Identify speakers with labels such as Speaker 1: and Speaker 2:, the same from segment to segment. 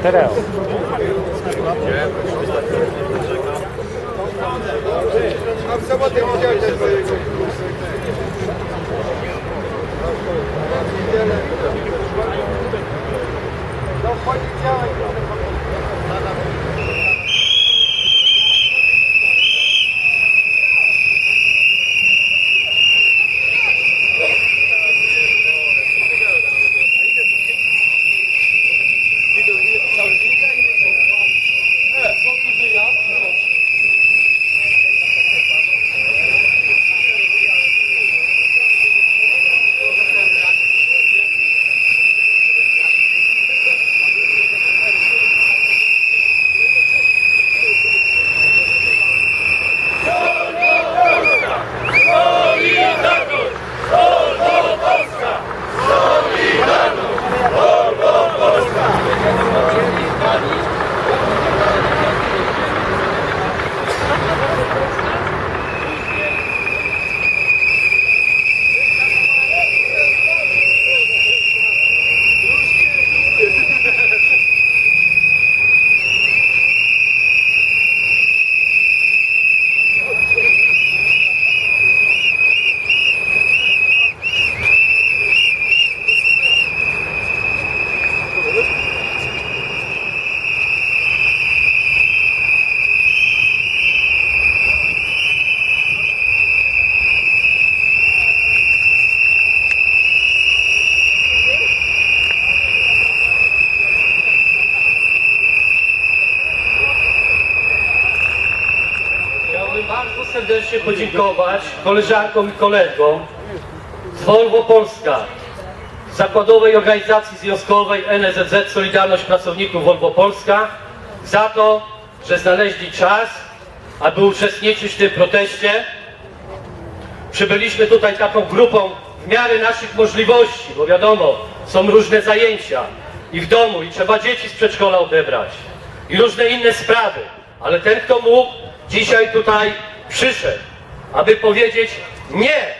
Speaker 1: Stereo.
Speaker 2: A widziałem też mojego. No w poniedziałek.
Speaker 3: Chciałbym bardzo serdecznie podziękować koleżankom i kolegom z Volvo Polska, Zakładowej Organizacji Związkowej NSZZ Solidarność Pracowników Volvo Polska za to, że znaleźli czas, aby uczestniczyć w tym proteście. Przybyliśmy tutaj taką grupą w miarę naszych możliwości, bo wiadomo, są różne zajęcia i w domu, i trzeba dzieci z przedszkola odebrać, i różne inne sprawy. Ale ten, kto mógł, dzisiaj tutaj przyszedł, aby powiedzieć nie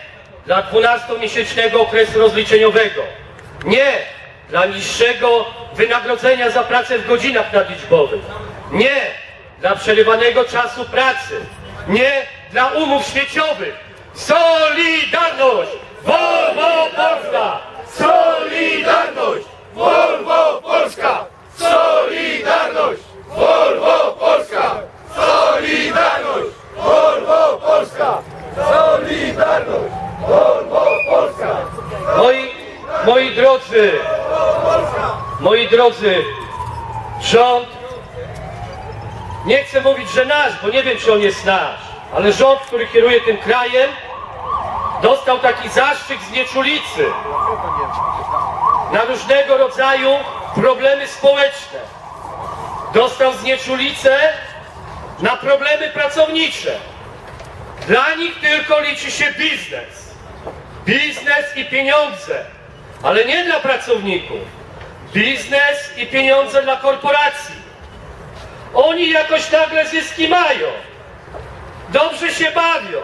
Speaker 3: dla 12-miesięcznego okresu rozliczeniowego, nie dla niższego wynagrodzenia za pracę w godzinach nadliczbowych, nie dla przerywanego czasu pracy, nie dla umów śmieciowych. Solidarność! Volvo Polska! Solidarność! Volvo Polska! Solidarność! Volvo Polska! Solidarność! Volvo Polska! Solidarność! Volvo Polska! Moi, moi drodzy, moi drodzy, rząd, nie chcę mówić, że nasz, bo nie wiem, czy on jest nasz, ale rząd, który kieruje tym krajem, dostał taki zaszczyt znieczulicy na różnego rodzaju problemy społeczne. Dostał znieczulicę na problemy pracownicze. Dla nich tylko liczy się biznes. Biznes i pieniądze, ale nie dla pracowników. Biznes i pieniądze dla korporacji. Oni jakoś nagle zyski mają. Dobrze się bawią.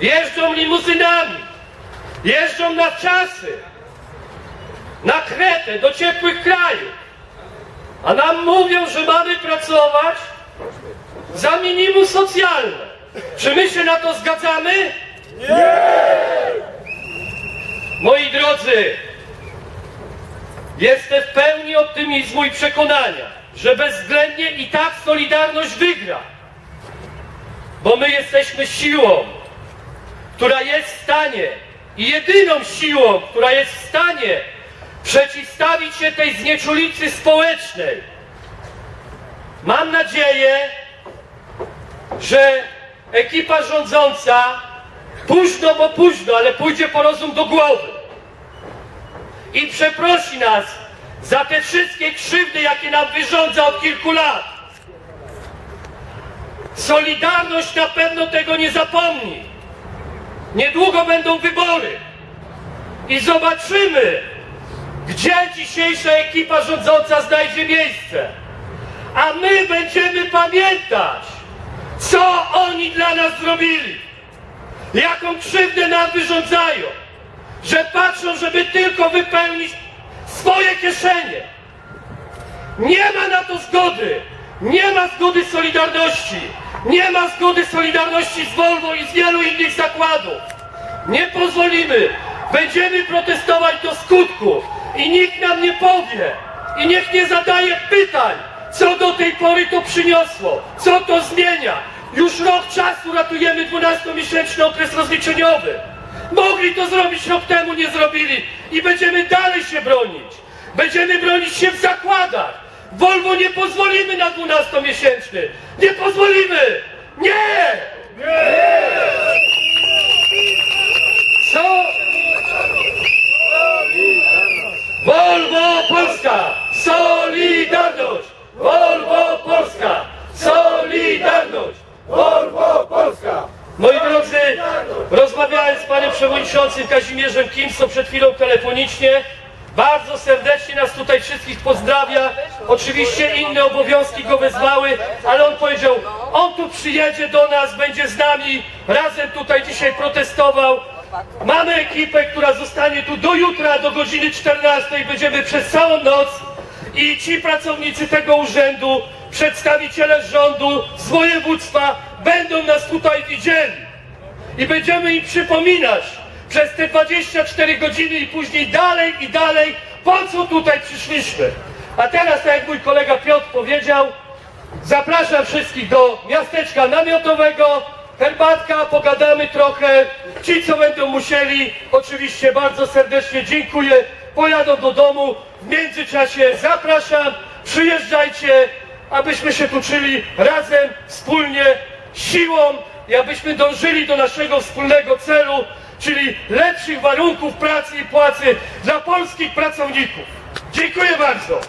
Speaker 3: Jeżdżą limuzynami. Jeżdżą na czasy. Na Kretę, do ciepłych krajów. A nam mówią, że mamy pracować za minimum socjalne. Czy my się na to zgadzamy? Moi drodzy, jestem w pełni optymizmu i przekonania, że bezwzględnie i tak Solidarność wygra. Bo my jesteśmy siłą, która jest w stanie i jedyną siłą, która jest w stanie przeciwstawić się tej znieczulicy społecznej. Mam nadzieję, że ekipa rządząca późno, bo późno, ale pójdzie po rozum do głowy i przeprosi nas za te wszystkie krzywdy, jakie nam wyrządza od kilku lat. Solidarność na pewno tego nie zapomni. Niedługo będą wybory i zobaczymy, gdzie dzisiejsza ekipa rządząca znajdzie miejsce. A my będziemy pamiętać, co oni dla nas zrobili, jaką krzywdę nam wyrządzają, że patrzą, żeby tylko wypełnić swoje kieszenie. Nie ma na to zgody! Nie ma zgody Solidarności! Nie ma zgody Solidarności z Volvo i z wielu innych zakładów! Nie pozwolimy! Będziemy protestować do skutku i nikt nam nie powie i niech nie zadaje pytań, co do tej pory to przyniosło, co to zmienia. Już rok czasu ratujemy 12-miesięczny okres rozliczeniowy. Mogli to zrobić rok temu, nie zrobili i będziemy dalej się bronić. Będziemy bronić się w zakładach. Volvo nie pozwolimy na 12-miesięczny. Nie pozwolimy! Nie! Co? Volvo Polska! Solidarność! Volvo Polska! Solidarność!
Speaker 2: Volvo Polska!
Speaker 3: Moi drodzy, rozmawiałem z przewodniczącym Kazimierzem Kimso przed chwilą telefonicznie. Bardzo serdecznie nas tutaj wszystkich pozdrawia. Oczywiście inne obowiązki go wezwały, ale on powiedział, on tu przyjedzie do nas, będzie z nami, razem tutaj dzisiaj protestował. Mamy ekipę, która zostanie tu do jutra, do godziny 14. Będziemy przez całą noc i ci pracownicy tego urzędu, przedstawiciele rządu z województwa będą nas tutaj widzieli i będziemy im przypominać przez te 24 godziny i później dalej i dalej, po co tutaj przyszliśmy. A teraz, tak jak mój kolega Piotr powiedział, zapraszam wszystkich do miasteczka namiotowego, herbatka, pogadamy trochę. Ci, co będą musieli, oczywiście bardzo serdecznie dziękuję, pojadą do domu. W międzyczasie zapraszam, przyjeżdżajcie, abyśmy się tu czuli razem, wspólnie, siłą i abyśmy dążyli do naszego wspólnego celu, czyli lepszych warunków pracy i płacy dla polskich pracowników. Dziękuję bardzo.